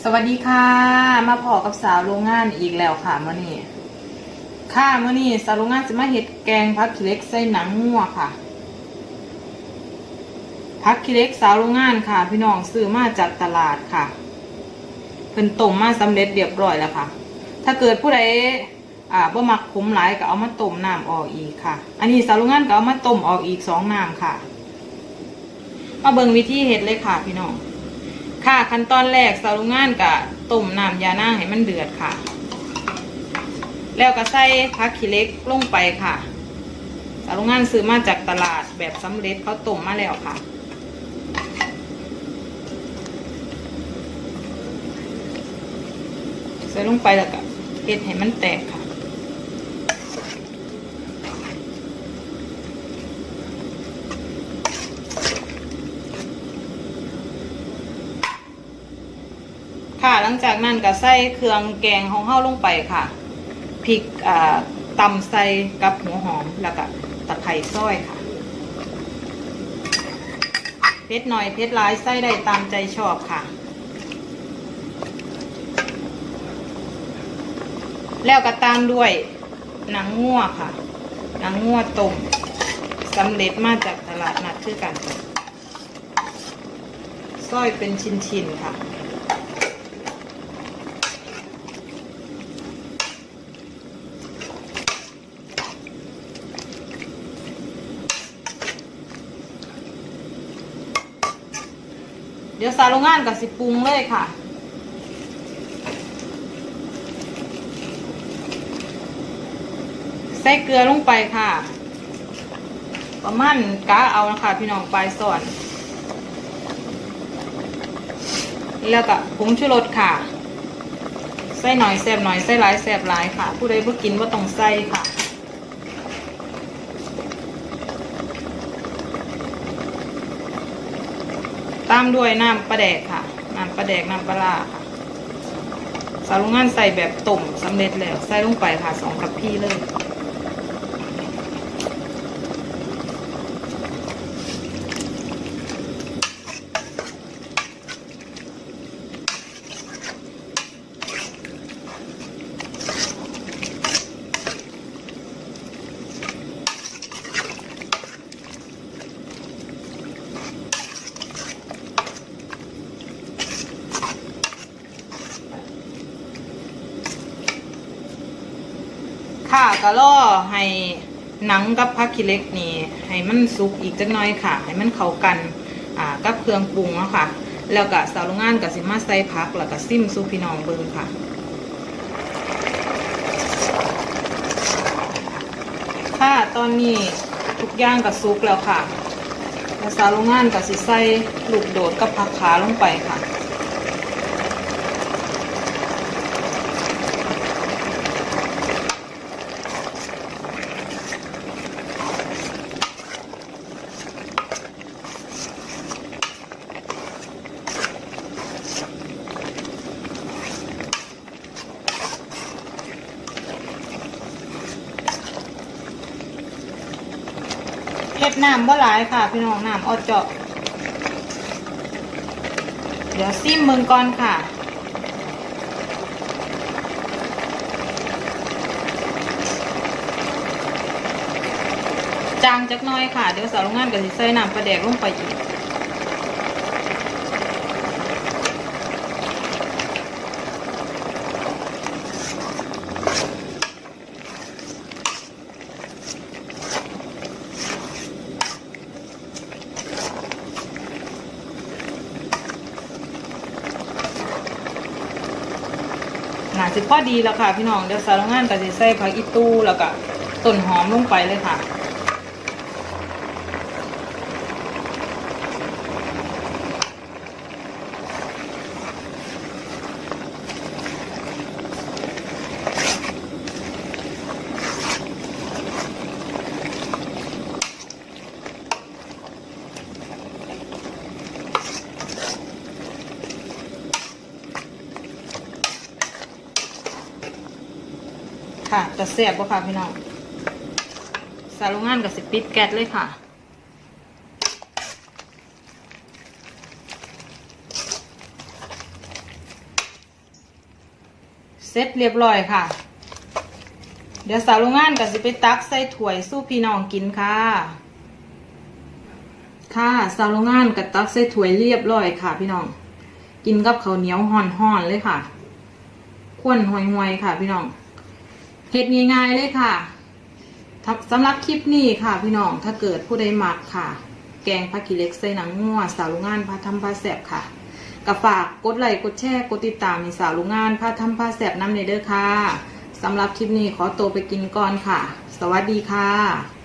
สวัสดีค่ะ มาพอกับสาวโรงงานอีกแล้วค่ะมื่อนี้ค่ะมื่อนี้สาวโรงงานจะมาเห็ดแกงพักขี้เล็กใส่หนังงัวค่ะพักขี้เล็กสาวโรงงานค่ะ พี่น้องซื้อมาจากตลาดค่ะเพิ่นต้มมาสำเร็จเรียบร้อยแล้วค่ะ ถ้าเกิดผู้ใดอ่าบ่มักขมหลายก็เอามาต้มน้ำออกอีกค่ะ อันนี้สาวโรงงานก็เอามาต้มออกอีกสองน้ำค่ะ มาเบิ่งวิธีเห็ดเลยค่ะ พี่น้อง ค่ะขั้นตอนแรกสาวโรงงานกะต้มน้ำยาหน้าให้มันเดือดค่ะ แล้วก็ใส่ผักขี้เล็กลงไปค่ะสาวโรงงานซื้อมาจากตลาดแบบสำเร็จเขาต้มมาแล้วค่ะใส่ลงไปแล้วก็เฮ็ดให้มันแตกค่ะ ค่ะหลังจากนั้นก็ใส่เครื่องแกงของเฮาลงไปค่ะพริกอ่าตำใส่กับหัวหอมแล้วก็ตะไคร้ซอยค่ะเผ็ดหน่อยเผ็ดร้ายใส่ได้ตามใจชอบค่ะ แล้วก็ตามด้วยหนังงัวค่ะ หนังงัวต้มสำเร็จมาจากตลาดนัดคือกันซอยเป็นชิ้นๆค่ะ เดี๋ยวสาวโรงงานกับสิปรุงเลยค่ะ ใส่เกลือลงไปค่ะ ประมาณกะเอานะคะพี่น้องปลายส่วนแล้วก็ผงชูรสค่ะใส่หน่อยแซ่บหน่อยใส่หลายแซ่บหลายค่ะ ผู้ใดบ่กินว่าต้องใส่ค่ะ ตามด้วยน้ำปลาแดกค่ะ น้ำปลาแดกน้ำปลาร้าค่ะสาวโรงงานใส่แบบต้มสำเร็จแล้วใส่ลงไปค่ะสองกับพี่เลย ค่ะก็ล่อให้หนังกับผักขี้เล็กนี่ให้มันสุกอีกจักหน่อยค่ะ ให้มันเข้ากันอ่ากับเครื่องปรุงเนาะค่ะ แล้วก็สาวโรงงานก็สิมาใส่ผักแล้วก็ซิมสู่พี่น้องเบิ่งค่ะค่ะตอนนี้ทุกอย่างก็สุกแล้วค่ะแล้วสาวโรงงานก็สิใส่ลูกโดดกับผักขาลงไปค่ะ เฮ็ดน้ำบ่หลายค่ะ พี่น้องน้ำเอาเจาะ เดี๋ยวซิมมึงก่อนค่ะจางจักน้อยค่ะ เดี๋ยวสาวโรงงานก็สิใส่น้ำปลาแดกลงไปอีก น่าสิพอดีแล้วค่ะพี่น้องเดี๋ยวสาวโรงานก็จะใส่ผักอีตู้แล้วก็ต้นหอมลงไปเลยค่ะ ค่ะ จะเสียบบ่ค่ะพี่น้องสาวโรงงานกับสิปิดแก๊สเลยค่ะเสร็จเรียบร้อยค่ะ เดี๋ยวสาวโรงงานก็สิไปตักใส่ถ้วยสู้พี่น้องกินค่ะ ค่ะสาวโรงงานก็ตักใส่ถ้วยเรียบร้อยค่ะ พี่น้อง กินกับข้าวเหนียวห่อนๆเลยค่ะ ข้นห่วยๆค่ะ พี่น้อง เฮ็ดง่ายๆเลยค่ะสำหรับคลิปนี้ค่ะพี่น้องถ้าเกิดผู้ใดมักค่ะ แกงผักขี้เล็กใส่หนังงัวสาวโรงงานพาทำพาแสบค่ะก็ฝากกดไลค์กดแชร์กดติดตามในสาวโรงงานพาทำพาแสบน้ำเนเด้อค่ะสำหรับคลิปนี้ขอตัวไปกินก่อนค่ะ สวัสดีค่ะ